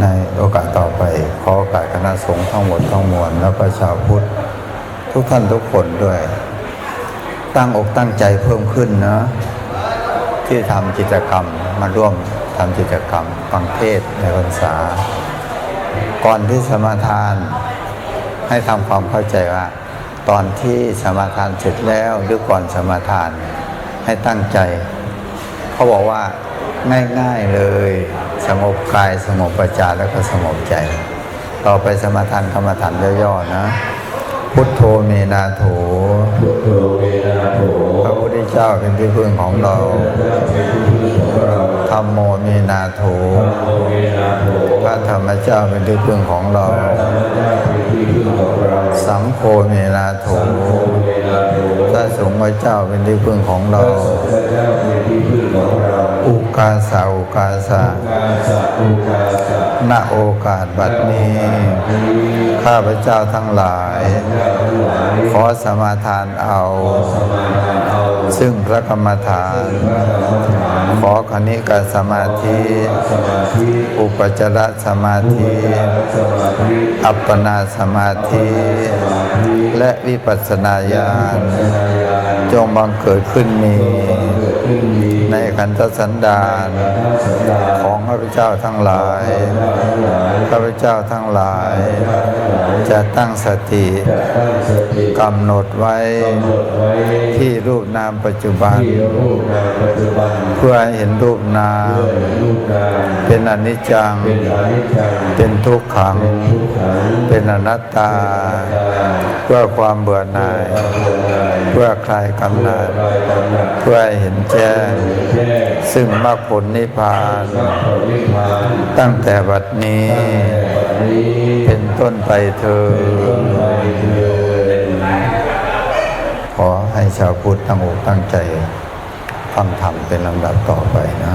ในโอกาสต่อไป ขอโอกาสคณะสงฆ์ทั้งหมดทั้งมวลแล้วก็ชาวพุทธ ทุกท่านทุกคนด้วย ตั้งอกตั้งใจเพิ่มขึ้นนะที่ทำกิจกรรมมาร่วมทำกิจกรรมฟังเทศน์ในพรรษา ก่อนที่สมาทานให้ทำความเข้าใจว่า ตอนที่สมาทานเสร็จแล้วหรือก่อนสมาทานให้ตั้งใจ เขาบอกว่า ง่ายๆเลย สงบกายสงบประจาแล้วก็สงบใจ ต่อไปสมาทานกรรมฐานย่อๆนะ พุทโธเมนาโถพุทโธเวนาโถพระพุทธเจ้าเป็นที่พึ่งของเราเป็นที่พึ่งของเราธรรมโมเมนาโถธรรมโมเวนาโถพระธรรมเจ้าเป็นที่พึ่งของเราพระธรรมเจ้าเป็นที่พึ่งของเรา สังโฆเมนาโถสังโฆเวนาโถพระสงฆ์เจ้าเป็นที่พึ่งของพเรา กาสาอุกาสะกาสะอุกาสะณโอกาสบัดนี้นี้ข้าพเจ้าทั้งหลายเจ้าทั้งหลาย ขอสมาทานเอาสมาทานเอาซึ่งพระกรรมฐานพระธรรมฐาน ขอคณิกาสมาธิสมาธิอุปจารสมาธิสมาธิอัปปนาสมาธิสมาธิ และวิปัสสนาญาณปัญญาณจงบังเกิดขึ้นมีเกิด ขันธสันดานพรสันดาของข้าพเจ้าทั้งหลาย ข้าพเจ้าทั้งหลาย จะตั้งสติกำหนดไว้ที่รูปนามปัจจุบัน เพื่อให้เห็นรูปนาม เป็นอนิจจัง เป็นทุกขัง เป็นอนัตตา เพื่อความเบื่อหน่าย เบื่อหน่ายเพื่อคลายกำหนัดคลายกำหนัดเพื่อเห็นแจ้งซึ่งมรรคผลนิพพาน ตั้งแต่บัดนี้ เป็นต้นไปเธอต้นไปเถิดขอให้ชาวพุทธตั้งอกตั้งใจฟังธรรมเป็นลำดับต่อไปนะ